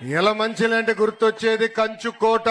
ఇలా మంచిలంటే గుర్తొచ్చేది కంచు కోట.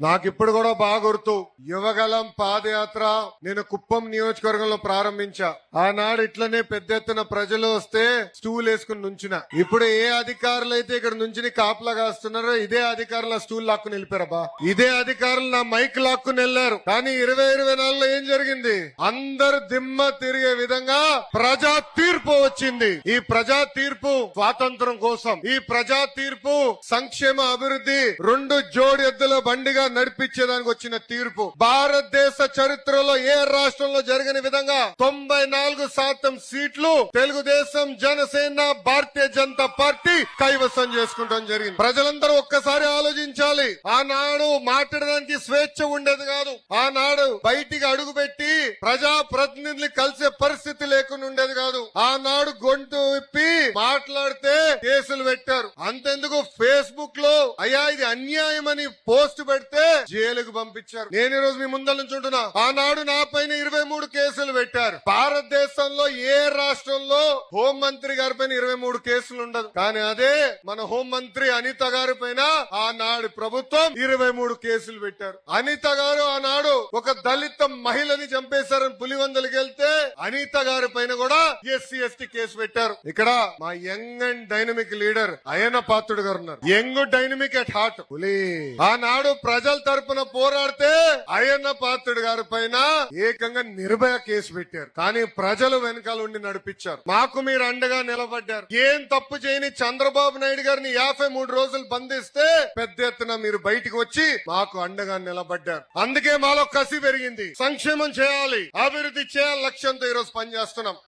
నాకు ఇప్పుడు కూడా బాగా గుర్తు. యువగలం పాదయాత్ర నేను కుప్పం నియోజకవర్గంలో ప్రారంభించా. ఆనాడు ఇట్లనే పెద్ద ఎత్తున ప్రజలు వస్తే స్టూల్ వేసుకుని నుంచిన. ఇప్పుడు ఏ అధికారులు అయితే ఇక్కడ నుంచి కాపలా కాస్తున్నారో ఇదే అధికారుల స్టూల్ లాక్కుని వెళ్ళిపోయారబ్బా ఇదే అధికారులు నా మైక్ లాక్కుని వెళ్ళారు. కానీ ఇరవై ఇరవై నాలుగులో ఏం జరిగింది? అందరు దిమ్మ తిరిగే విధంగా ప్రజా తీర్పు వచ్చింది. ఈ ప్రజా తీర్పు స్వాతంత్రం కోసం. ఈ ప్రజా తీర్పు సంక్షేమ అభివృద్ధి రెండు జోడి ఎద్దుల బండిగా నడిపించేదానికి వచ్చిన తీర్పు. భారతదేశ చరిత్రలో ఏ రాష్ట్రంలో జరిగిన విధంగా తొంభై నాలుగు శాతం సీట్లు తెలుగుదేశం జనసేన భారతీయ జనతా పార్టీ కైవసం చేసుకుంటాం జరిగింది. ప్రజలందరూ ఒక్కసారి ఆలోచించాలి. ఆనాడు మాట్లాడడానికి స్వేచ్ఛ ఉండేది కాదు. ఆనాడు బయట మాట్లాడితే కేసులు పెట్టారు. అంతెందుకు ఫేస్బుక్లో అయ్యా ఇది అన్యాయం అని పోస్ట్ పెడితే జైలుకు పంపించారు. నేను ఈ రోజు మీ ముందర నుంచి ఉంటున్నా. ఆనాడు నా పైన ఇరవై మూడు కేసులు పెట్టారు. భారతదేశంలో ఏ రాష్ట్రంలో హోం మంత్రి గారి పైన ఇరవై మూడు కేసులు ఉండదు. కానీ అదే మన హోం మంత్రి అనిత గారి పైన ఆనాడు ప్రభుత్వం ఇరవై మూడు కేసులు పెట్టారు. అనిత గారు ఆనాడు ఒక దళిత మహిళని చంపేశారని పులివందలకి వెళ్తే అనిత గారి పైన కూడా ఎస్సీ ఎస్టీ కేసు పెట్టారు. ఇక్కడ మా యంగ్ అండ్ డైనమిక్ లీడర్ అయన పాత్రుడు గారు ఉన్నారు. Young dynamic at heart. పులి. ఆనాడు ప్రజల తరపున పోరాడితే అయన పాత్రుడు గారి పైన ఏకంగా నిర్భయ కేసు పెట్టారు. కానీ ప్రజలు వెనకాల ఉండి నడిపించారు. మాకు మీరు అండగా నిలబడ్డారు. ఏం తప్పు చేయని చంద్రబాబు నాయుడు గారిని యాభై మూడు రోజులు బంధిస్తే పెద్ద ఎత్తున మీరు బయటికి వచ్చి మాకు అండగా నిలబడ్డారు. అందుకే మాలో కసి పెరిగింది. సంక్షేమం చేయాలి. అభివృద్ధి చేయాలి. లక్ష్యంతో ఈ రోజు పనిచేస్తున్నాం.